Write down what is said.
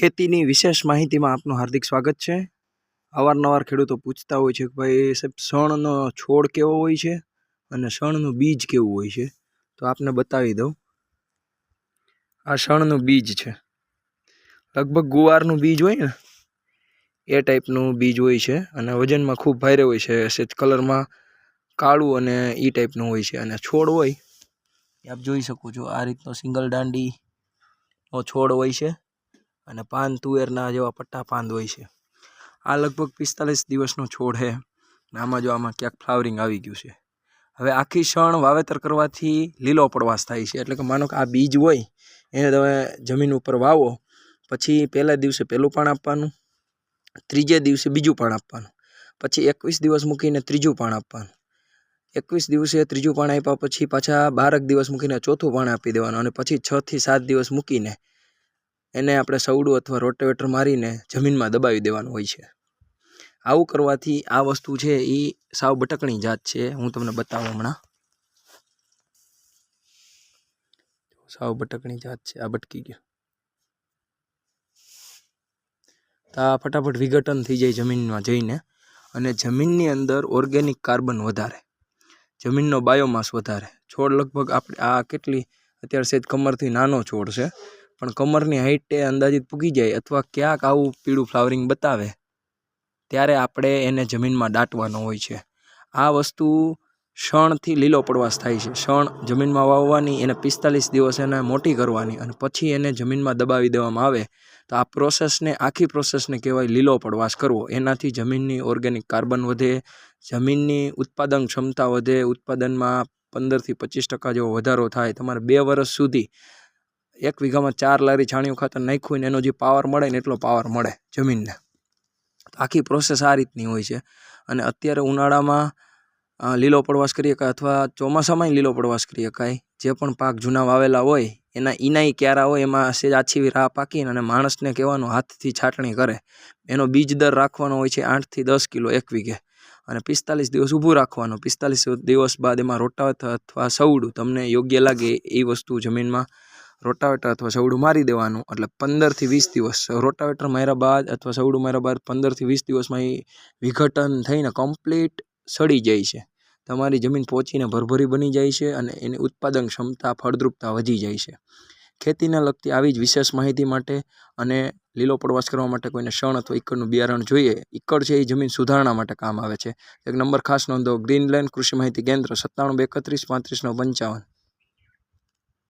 ખેતીની વિશેષ માહિતીમાં આપનું હાર્દિક સ્વાગત છે. અવારનવાર ખેડૂતો પૂછતા હોય છે કે ભાઈ સાહેબ, શણનો છોડ કેવો હોય છે અને શણનું બીજ કેવું હોય છે? તો આપને બતાવી દઉં. આ શણનું બીજ છે. લગભગ ગુવારનું બીજ હોય ને, એ ટાઈપનું બીજ હોય છે અને વજનમાં ખૂબ ભારે હોય છે. સેજ કલરમાં કાળું અને એ ટાઈપનું હોય છે અને છોડ હોય. આપ જોઈ શકો છો આ રીતનો સિંગલ દાંડીનો છોડ હોય છે. અને પાન તુવેરના જેવા પટ્ટા પાન હોય છે. આ લગભગ પિસ્તાલીસ દિવસનો છોડ છે. આમાં જો આમાં ક્યાંક ફ્લાવરિંગ આવી ગયું છે. હવે આખી શણ વાવેતર કરવાથી લીલો પડવાશ થાય છે. એટલે કે માનો કે આ બીજ હોય, એને તમે જમીન ઉપર વાવો, પછી પહેલા દિવસે પહેલું પાણ આપવાનું, ત્રીજે દિવસે બીજું પાણ આપવાનું, પછી એકવીસ દિવસ મૂકીને ત્રીજું પાણ આપવાનું. એકવીસ દિવસે ત્રીજું પાણ આપ્યા પછી પાછા બારક દિવસ મૂકીને ચોથું પાણ આપી દેવાનું અને પછી છથી સાત દિવસ મૂકીને એને આપણે સવડું અથવા રોટેવેટર મારીને જમીનમાં દબાવી દેવાનું હોય છે. આવું કરવાથી આ વસ્તુ છે એ સાવ બટકણી જાત છે, હું તમને બતાવું હમણાં. સાવ બટકણી જાત છે, આ બટકી ગયો. તો આ ફટાફટ વિઘટન થઈ જાય જમીનમાં જઈને અને જમીનની અંદર ઓર્ગેનિક કાર્બન વધારે, જમીનનો બાયોમાસ વધારે. છોડ લગભગ આપણે આ કેટલી, અત્યારે સેજ કમરથી નાનો છોડ છે પણ કમરની હાઇટે અંદાજિત પૂગી જાય અથવા ક્યાંક આવું પીળું ફ્લાવરિંગ બતાવે, ત્યારે આપણે એને જમીનમાં દાટવાનો હોય છે. આ વસ્તુ શણથી લીલો પડવાશ થાય છે. શણ જમીનમાં વાવવાની એને પિસ્તાલીસ દિવસ એને મોટી કરવાની અને પછી એને જમીનમાં દબાવી દેવામાં આવે, તો આ પ્રોસેસને આખી પ્રોસેસને કહેવાય લીલો પડવાશ કરવો. એનાથી જમીનની ઓર્ગેનિક કાર્બન વધે, જમીનની ઉત્પાદન ક્ષમતા વધે, ઉત્પાદનમાં પંદરથી પચીસ ટકા જેવો વધારો થાય. તમારે બે વર્ષ સુધી એક વીઘામાં ચાર લારી છાણિયું ખાતર નાખ્યું ને એનો જે પાવર મળે ને એટલો પાવર મળે જમીનને. આખી પ્રોસેસ આ રીતની હોય છે. અને અત્યારે ઉનાળામાં લીલો પડવાશ કરી શકાય અથવા ચોમાસામાંય લીલો પડવાશ કરી શકાય જે પણ પાક જૂના વાવેલા હોય, એના ઈનાઈ ક્યારા હોય, એમાં સેજ આછી રાહ પાકીને અને માણસને કહેવાનું હાથથી છાટણી કરે. એનો બીજ દર રાખવાનો હોય છે આઠથી દસ કિલો એક વીઘે. અને પિસ્તાલીસ દિવસ ઊભું રાખવાનું. પિસ્તાલીસ દિવસ બાદ એમાં રોટાવેટર અથવા સવડું તમને યોગ્ય લાગે એ વસ્તુ જમીનમાં. રોટાવેટર અથવા સવડું મારી દેવાનું. એટલે પંદરથી વીસ દિવસ. રોટાવેટર માર્યા બાદ અથવા સવડું માર્યા બાદ પંદરથી વીસ દિવસમાં એ વિઘટન થઈને કમ્પ્લીટ સડી જાય છે. તમારી જમીન પહોંચીને ભરભરી બની જાય છે અને એની ઉત્પાદન ક્ષમતા ફળદ્રુપતા વધી જાય છે. ખેતીને લગતી આવી જ વિશેષ માહિતી માટે અને લીલો પડવાશ કરવા માટે કોઈને શણ અથવા ઈકડનું બિયારણ જોઈએ, ઈકડ છે એ જમીન સુધારણા માટે કામ આવે છે. એક નંબર ખાસ નોંધો ગ્રીનલેન્ડ કૃષિ માહિતી કેન્દ્ર, સત્તાણું બે એકત્રીસ પાંત્રીસ પંચાવન.